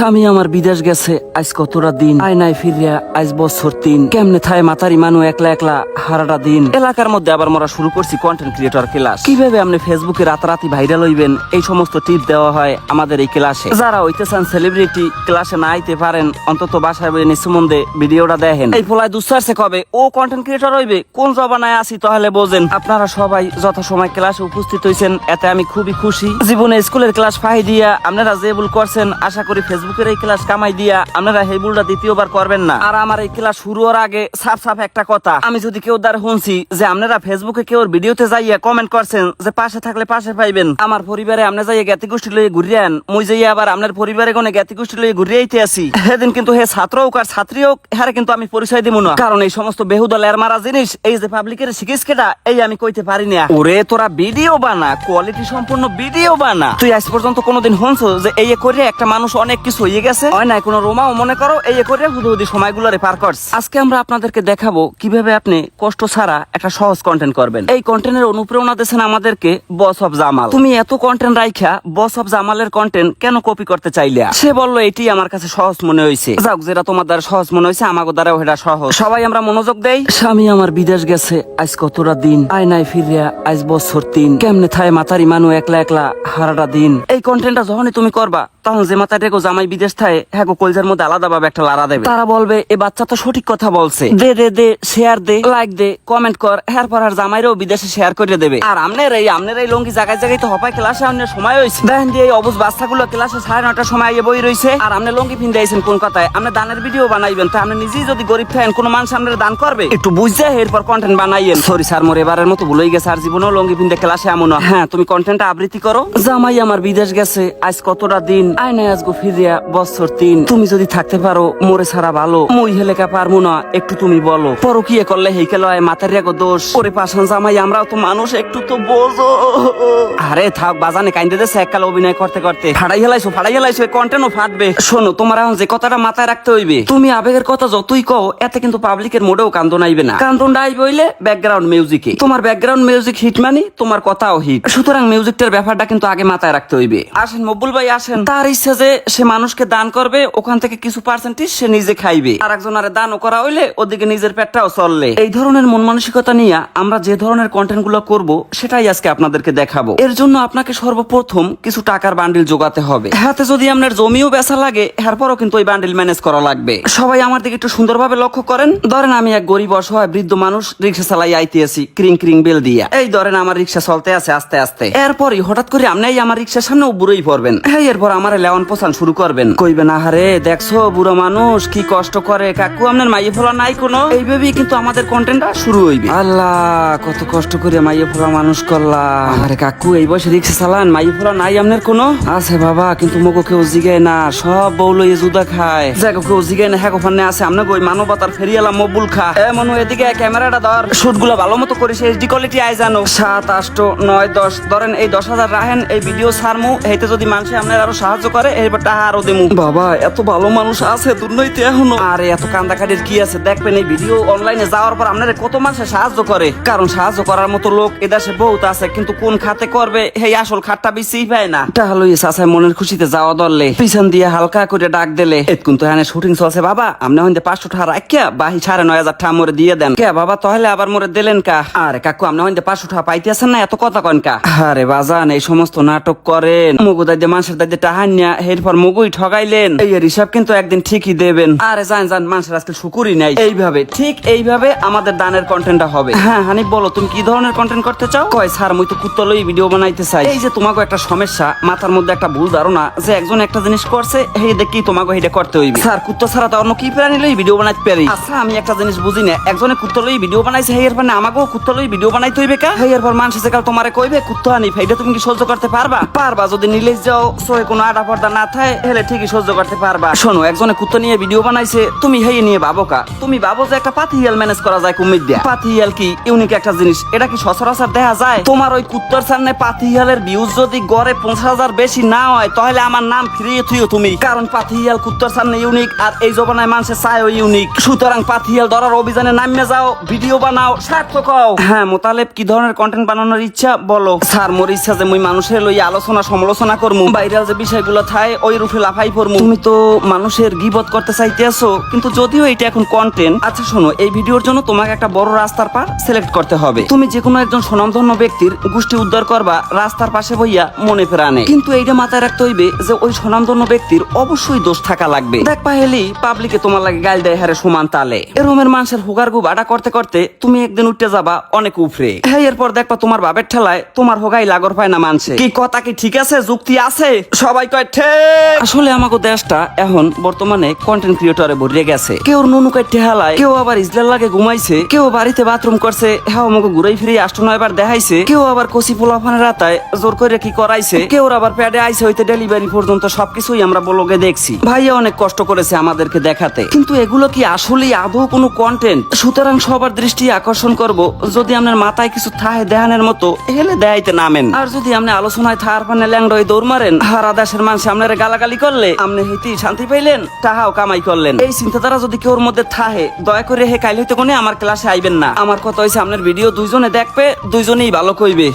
স্বামী আমার বিদেশ গেছে, আজ কতটা দিন? আয় নাই ফিরিয়া, আজ বছর তিন। কেমনে থায় মাতারি মানু একলা একলা হারাটা দিন? এলাকার মধ্যে আবার মোরা শুরু করছি কন্টেন্ট ক্রিয়েটর ক্লাস কীভাবে আপনি ফেসবুকে রাতারাতি ভাইরাল হইবেন? এই সমস্ত টিপ দেওয়া হয় আমাদের এই ক্লাসে যারা হইতে চান সেলিব্রিটি ক্লাসে না আইতে পারেন, অন্তত বাসায় বই নিঃসম্বন্ধে ভিডিওটা দেখেন। এই ফলায় দুঃসারছে কবে? ও কন্টেন্ট ক্রিয়েটর হইবে? কোন জবানায় আসি তাহলে বোঝেন। আপনারা সবাই যথাসময় ক্লাসে উপস্থিত হইছেন, এতে আমি খুবই খুশি। জীবনে স্কুলের ক্লাস ফাই দিয়া আপনারা যে ভুল করছেন, আশা করি ফেসবুকের এই ক্লাস কামাই দিয়া আপনারা এই ভুলটা দ্বিতীয়বার করবেন না। আর আমার এই ক্লাস শুরু হওয়ার আগে সাফ সাফ একটা কথা। আমি যদি কেউ দ্বার শুনছি যে আপনারা ফেসবুকে কেউ ভিডিওতে যাইয়া কমেন্ট করছেন যে পাশে থাকলে পাশে পাইবেন, আমার পরিবারে আপনি যাইয়া জ্ঞাতি গোষ্ঠী লইয়ে ঘুরিয়ান মুই যাইয়া আবার আপনার পরিবারে কোনে জ্ঞাতি গোষ্ঠী লইয়ে ঘুরিয়ে আইতে আসি। সেদিন কিন্তু হে ছাত্র হোক আর ছাত্রী হোক হ্যাঁ কিন্তু আমি পরিচয় দিব না। কারণ এই সমস্ত বেহুদা লের মারা জিনিস, এই যে পাবলিকের শিখিস কেটা এই আমি কইতে পারি না। ওরে তোরা ভিডিও বানা কোয়ালিটি সম্পূর্ণ ভিডিও বানা। তুই আজ পর্যন্ত কোনোদিন শুনছো যে এই করে একটা মানুষ অনেক কিছু হয়ে গেছে। হয় না কোনো রোমাও মনে করো এই করে সময়গুলোরে পার করছে। আজকে আমরা আপনাদেরকে দেখাবো কীভাবে আপনি কষ্ট ছাড়া একটা সহজ কন্টেন্ট করবেন। এই কন্টেন্টের অনুপ্রেরণা দিয়েছেন আমাদেরকে বস অফ জামাল তুমি এত কন্টেন্ট রাইখা বস অফ জামালের কন্টেন্ট কেন কপি করতে চাইলে? সে বলল এটি আমার কাছে সহজ মনে হয়েছে যাক যেটা তোমার দ্বারা সহজ মনে হয়েছে আমাকে দ্বারাও এটা সহজ। সবাই আমরা মনোযোগ দেই। স্বামী আমার বিদেশ গেছে আজ কতটা দিন? আয় নাই ফিরিয়া আজ বছর তিন। কেমনে থায় মাতারি মানু একলা একলা হারাটা দিন? এই কন্টেন্টটা যখনই তুমি করবা তখন যে মাথা টেকো জামাই বিদেশ থাকে হ্যাঁ কলজার মধ্যে আলাদা ভাবে একটা লারা দেবে। তারা বলবে এ বাচ্চা তো সঠিক কথা বলছে। দে দে দে শেয়ার দে লাইক দে কমেন্ট কর হ্যার পর আর জামাইরেও বিদেশে শেয়ার করে দেবে। আর আমনের এই আমনের এই লঙ্গি জায়গায় জায়গায় তো হপায় ক্লাসে আমনের সময় হয়েছে। দেখেন দিয়ে এই অবুজ বাচ্চাগুলো ক্লাসে সাড়ে নটার সময় আইয়ে বই রয়েছে আর আপনি লঙ্গি ফিন্দে আইছেন কোন কথায়? আপনি দানের ভিডিও বানাইবেন তা আপনি নিজেই যদি গরিব থাকেন কোনো মানুষ আপনার দান করবে? একটু বুঝছে এরপর কন্টেন্ট বানাইয়েন। সরি স্যার মোর এবারের মতো ভুলেই গেছে আর জীবনেও লঙ্গি ফিন্দে ক্লাসে এমন হ্যাঁ। তুমি কন্টেন্ট আবৃত্তি করো। জামাই আমার বিদেশ গেছে আজ কতটা দিন আজগো ফিরিয়া বছর তিন। তুমি যদি থাকতে পারো, মোরে ছাড়া ভালো। মুই হেলেকা না, একটু তুমি বলো। পরকিয়ে করলে হেইকে লয়, মাথার রেগো দোষ। পাশান জামাই, আমরাও তো মানুষ, একটু তো বোঝো। আরে থাক, বাজানে কাইন্দে অভিনয় করতে করতে। ফাড়াই হেলাইছো ফাড়াই হেলাইছো কন্টেন্টও ফাটবে। শোনো, তোমার যে কথাটা মাথায় রাখতে হইবে, তুমি আবেগের কথা যতই কও, এতে কিন্তু পাবলিকের মোড়েও কান্দন আইবে না। কান্দন আইবে হইলে ব্যাকগ্রাউন্ড মিউজিকে তোমার ব্যাকগ্রাউন্ড মিউজিক হিট মানি, তোমার কথাও হিট সুতরাং মিউজিকটার ব্যাপারটা কিন্তু আগে মাথায় রাখতে হইবে। আসেন, মব্বুল ভাই, আসেন। তার ইচ্ছা যে সে মানুষকে দান করবে, ওখান থেকে কিছু পার্সেন্টেজ সে নিজে খাইবে। আর একজনের দানও করা হইলে ওদিকে নিজের পেটটাও চললে। এই ধরনের মন মানসিকতা নিয়ে আমরা যে ধরনের কন্টেন্টগুলো করব, সেটাই আজকে আপনাদেরকে দেখাবো। এর জন্য আপনাকে সর্বপ্রথম কিছু টাকার বান্ডিল হবে। হাতে যদি আপনার জমিও লাগে, এরপরও কিন্তু ওই বান্ডিল ম্যানেজ করা লাগবে। সবাই আমার দিকে একটু সুন্দরভাবে লক্ষ্য করেন। ধরেন আমি এক গরিব, অসহায়, বৃদ্ধ মানুষ রিক্সা চালাই আইতে আছি ক্রিং ক্রিং বেল দিয়া। এই ধরেন আমার রিক্সা চলতে আছে আস্তে আস্তে। এরপরই হঠাৎ করে আপনি আমার রিক্সার সামনে বুড়োই পড়বেন। হ্যাঁ এরপর আমার লেওয়ান পোষান শুরু করবেন। কইবেন আহারে দেখছ, বুড়ো মানুষ, কি কষ্ট করে। কাকু আপনার মাইয়ে ফোলা নাই কোনো? এইভাবেই কিন্তু আমাদের কন্টেন্টটা শুরু হইবে। আল্লাহ, কত কষ্ট করে মাইয়ে ফোলা মানুষ করলাম। আরে কাকু, এই বয়সে রিক্সা চালান, মাইয়ে ফোলা নাই আপনার কোনো? আছে বাবা, কিন্তু মগো কেউ জিগায় না। সব বউলো এ জুদা খায়। যাকে, কেউ জিগায় না হ্যাঁ ওখানে আছে। আপনি ওই মানবতার ফেরিয়ালা মবুল খা। এ, মনু, এদিকে ক্যামেরাটা ধর। শুটগুলো ভালো মতো করিস এইচডি কোয়ালিটি আই জানো। সাত আষ্ট নয়, দশ, ধরেন এই দশ হাজার রাহেন এই ভিডিও সারমু এইতে যদি মানুষে আপনার আরও সাহায্য করে এবার টাকা আরও দেমু। বাবা এত ভালো মানুষ আছে দুর্নৈতে এখনও। আরে এত কান্দাকাটির কি আছে? দেখবেন এই ভিডিও অনলাইনে যাওয়ার পর আপনার কত মানুষে সাহায্য করে? কারণ সাহায্য করার মতো লোক এদেশে বহুত আছে কিন্তু কোন খাতে করবে এই আসল খাতটা বেশি পায় না। তাহলে এই চাষায় মনের খুশিতে যাওয়া দরলে পিছন দিয়ে হালকা করে ডাক দিলে এতকুন তো হ্যাঁ শুটিং চলছে বাবা আপনি হইতে পাঁচশো টাকা রাখিয়া বাহি সাড়ে নয় হাজার টাকা মরে দিয়ে দেন। কে বাবা তাহলে আবার মরে দিলেন কা? আরে কাকু আপনি হইতে পাঁচশো টাকা পাইতেছেন না এত কথা কন কা? আরে বাজান এই সমস্ত নাটক করেন। মুগু দাইতে মানুষের দাইতে টাহান নিয়া এরপর মুগুই ঠগাইলেন। এই হিসাব কিন্তু একদিন ঠিকই দেবেন। আরে জান জান, মানুষের আজকে শুকুরই নাই। এইভাবে, ঠিক এইভাবে আমাদের দানের কন্টেন্টটা হবে। হ্যাঁ হানি বলো, তুমি কি ধরনের কন্টেন্ট করতে চাও? কয়, স্যার, মুই তো কুত্তলই ভিডিও বানাইতে চাই। এই যে তোমাকে একটা সমস্যা, মাথার মধ্যে একটা ভুল ধারণা যে একজন একটা জিনিস করছে এই দেখি তোমাকে এটা করতে হইবে। স্যার, কুত্ত ছাড়া তো অন্য কি প্রাণী লই ভিডিও বানাইতে পারি? আচ্ছা আমি একটা জিনিস বুঝি না, একজনে কুত্তলই ভিডিও বানাইছে হেয়ার পর আমাকেও কুত্তলই ভিডিও বানাইতে হইবে কা? হেয়ার পর মানুষ কাল তোমারে কইবে, কুত্ত আনি এটা তুমি কি সহ্য করতে পারবা? পারবা, যদি নিলে যাও সয়ে কোনো আডা পর্দা না থাকে হেলে ঠিকই সহ্য করতে পারবা। শোনো, একজনে কুত্ত নিয়ে ভিডিও বানাইছে, তুমি হেয়ে নিয়ে ভাবো কা। তুমি ভাবো যে একটা পাথিয়াল ম্যানেজ করা যায় কুমির দিয়া। পাথিয়াল কি? ইউনিক একটা জিনিস। এটা কি সচরাচর দেখা যায়? তোমার ওই কুত্তর সামনে পাথিয়ালের ভিউজ যদি গড়ে পঞ্চাশ হাজার বেশি না হয়, তাহলে আমার নাম ফিরিয়ে থুইও তুমি। কারণ পাথিয়াল কুত্তর সামনে ইউনিক আর এই জবানায় মানুষের চায়ও ইউনিক সুতরাং পাথিয়াল ধরার অভিযানে নামে যাও ভিডিও বানাও সার্থক হও হ্যাঁ মোতালেব, কি ধরনের কন্টেন্ট বানানোর ইচ্ছা? বলো। স্যার, মোর ইচ্ছা যে মুই মানুষের লই আলোচনা সমালোচনা করমু। ভাইরাল যে বিষয়গুলো গুলো থায়, ওই রুফে লাফাই তুমি তো মানুষের গিবত করতে চাইতে আছো কিন্তু যদিও এটা এখন কন্টেন্ট আচ্ছা শোনো, এই ভিডিওর জন্য তোমাকে একটা বড় রাস্তার পার সিলেক্ট করতে হবে। তুমি যে কোনো একজন সুনামধন্য ব্যক্তির গোষ্ঠী উদ্ধার করবা, রাস্তার পাশে বইয়া মনে কিন্তু এইটা মাথায় রাখতে হইবে যে ওই সুনামধন্য ব্যক্তির অবশ্যই দোষ থাকা লাগবে। দেখ পাহেলি পাবলিকে তোমার লাগে গাল দেয় হারে সমান তালে। এরমের মানুষের হুগার গু বাড়া করতে করতে তুমি একদিন উঠতে যাবা অনেক উফরে হ্যাঁ এরপর দেখবা তোমার বাবের ঠেলায় তোমার হোগাই লাগর পায় না মানছে। কি কথা কি ঠিক আছে? যুক্তি আছে? সবাই ঠিক আসলে আমাকে দেশটা এখন বর্তমানে কন্টেন্ট ক্রিয়েটরে ভরিয়ে গেছে। কেউ নুনু কাটতে হেলায়, কেউ আবার ইসলার লাগে ঘুমাইছে, কেউ বাড়িতে বাথরুম করছে হ্যাঁ আমাকে ফিরে দেখাইছে, কেউ আবার পোলাফানের রাতায় জোর করে কি করাইছে কেউ আবার প্যাডে আইসে হইতে ডেলিভারি পর্যন্ত সবকিছুই আমরা বলগে দেখছি। ভাইয়া অনেক কষ্ট করেছে আমাদেরকে দেখাতে। কিন্তু এগুলো কি আসলেই আদৌ কোনো কন্টেন্ট সুতরাং সবার দৃষ্টি আকর্ষণ করব, যদি আপনার মাথায় কিছু থাহে দেহানের মতো, হেলে দেখাইতে নামেন। আর যদি আপনি আলোচনায় থার পানে ল্যাংডয় দৌড় মারেন, হারা দেশের মানুষ সামনের গালাগালি করলে আপনি হইতেই শান্তি পাইলেন, তাহাও কামাই করলেন। এই চিন্তাধারা যদি কেউর মধ্যে থাহে, দয়া করে হে কাইল হইতে কোনে আমার ক্লাসে আইবেন না। আমার কথা হয়েছে আপনার ভিডিও দুইজনে দেখবে, দুইজনেই ভালো কইবে।